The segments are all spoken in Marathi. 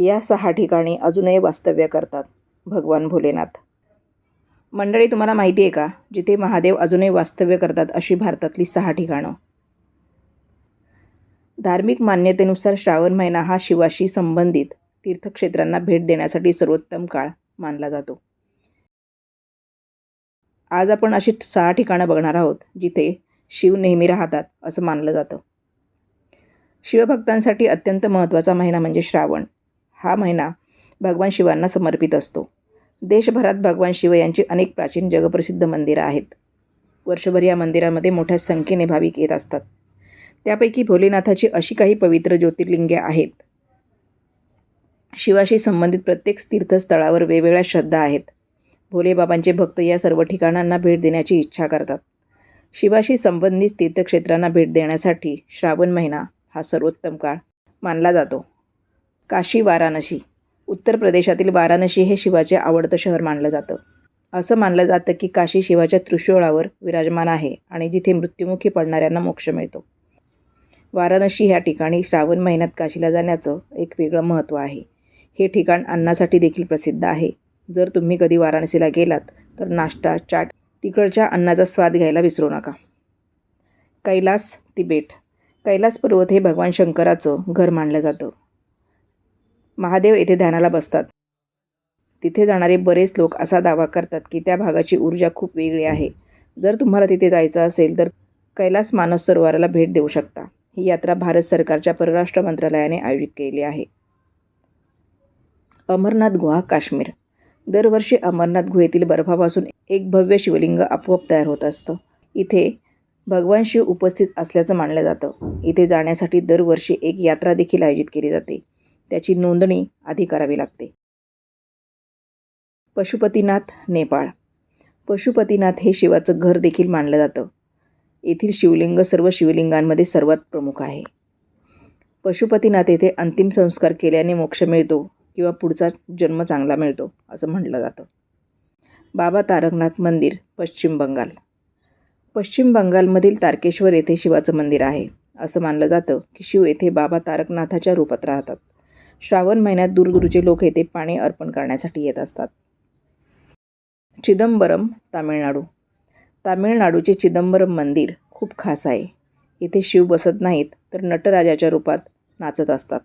या सहा ठिकाणी अजूनही वास्तव्य करतात भगवान भोलेनाथ. मंडळी तुम्हाला माहिती आहे का? जिथे महादेव अजूनही वास्तव्य करतात अशी भारतातली सहा ठिकाणं. धार्मिक मान्यतेनुसार श्रावण महिना हा शिवाशी संबंधित तीर्थक्षेत्रांना भेट देण्यासाठी सर्वोत्तम काळ मानला जातो. आज आपण अशी सहा ठिकाणं बघणार आहोत जिथे शिव नेहमी राहतात असं मानलं जातं. शिवभक्तांसाठी अत्यंत महत्त्वाचा महिना म्हणजे श्रावण. हा महिना भगवान शिवांना समर्पित असतो. देशभरात भगवान शिव यांची अनेक प्राचीन जगप्रसिद्ध मंदिरं आहेत. वर्षभर या मंदिरामध्ये मोठ्या संख्येने भाविक येत असतात. त्यापैकी भोलेनाथाची अशी काही पवित्र ज्योतिर्लिंगे आहेत. शिवाशी संबंधित प्रत्येक तीर्थस्थळावर वेगवेगळ्या श्रद्धा आहेत. भोलेबाबांचे भक्त या सर्व ठिकाणांना भेट देण्याची इच्छा करतात. शिवाशी संबंधित तीर्थक्षेत्रांना भेट देण्यासाठी श्रावण महिना हा सर्वोत्तम काळ मानला जातो. काशी वाराणसी. उत्तर प्रदेशातील वाराणसी हे शिवाचे आवडतं शहर मानलं जातं. असं मानलं जातं की काशी शिवाच्या त्रिशूळावर विराजमान आहे आणि जिथे मृत्युमुखी पडणाऱ्यांना मोक्ष मिळतो. वाराणसी ह्या ठिकाणी श्रावण महिन्यात काशीला जाण्याचं एक वेगळं महत्त्व आहे. हे ठिकाण अन्नासाठी देखील प्रसिद्ध आहे. जर तुम्ही कधी वाराणसीला गेलात तर नाश्ता चाट तिकडच्या अन्नाचा स्वाद घ्यायला विसरू नका. कैलास तिबेट. कैलास पर्वत हे भगवान शंकराचं घर मानलं जातं. महादेव येथे ध्यानाला बसतात. तिथे जाणारे बरेच लोक असा दावा करतात की त्या भागाची ऊर्जा खूप वेगळी आहे. जर तुम्हाला तिथे जायचं असेल तर कैलास मानस सरोवराला भेट देऊ शकता. ही यात्रा भारत सरकारच्या परराष्ट्र मंत्रालयाने आयोजित केली आहे. अमरनाथ गुहा काश्मीर. दरवर्षी अमरनाथ गुहेतील बर्फापासून एक भव्य शिवलिंग आपोआप तयार होत असतं. इथे भगवान शिव उपस्थित असल्याचं मानलं जातं. इथे जाण्यासाठी दरवर्षी एक यात्रा देखील आयोजित केली जाते. त्याची नोंदणी आधी करावी लागते. पशुपतीनाथ नेपाळ. पशुपतीनाथ हे शिवाचं घर देखील मानलं जातं. येथील शिवलिंग सर्व शिवलिंगांमध्ये सर्वात प्रमुख आहे. पशुपतीनाथ येथे अंतिम संस्कार केल्याने मोक्ष मिळतो किंवा पुढचा जन्म चांगला मिळतो असं म्हटलं जातं. बाबा तारकनाथ मंदिर पश्चिम बंगाल. पश्चिम बंगालमधील तारकेश्वर येथे शिवाचं मंदिर आहे असं मानलं जातं की शिव येथे बाबा तारकनाथाच्या रूपात राहतात. श्रावण महिन्यात दूरदूरचे लोक येथे पाणी अर्पण करण्यासाठी येत असतात. चिदंबरम तामिळनाडू. तामिळनाडूचे चिदंबरम मंदिर खूप खास आहे. इथे शिव बसत नाहीत तर नटराजाच्या रूपात नाचत असतात.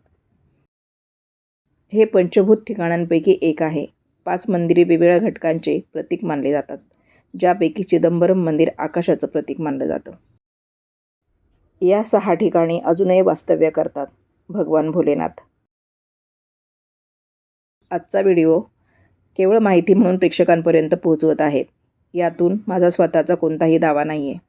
हे पंचभूत ठिकाणांपैकी एक आहे. पाच मंदिरे वेगवेगळ्या घटकांचे प्रतीक मानले जातात ज्यापैकी चिदंबरम मंदिर आकाशाचं प्रतीक मानलं जातं. या सहा ठिकाणी अजूनही वास्तव्य करतात भगवान भोलेनाथ. आजचा व्हिडिओ केवळ माहिती म्हणून प्रेक्षकांपर्यंत पोहोचवत आहेत यातून माझा स्वतःचा कोणताही दावा नाही आहे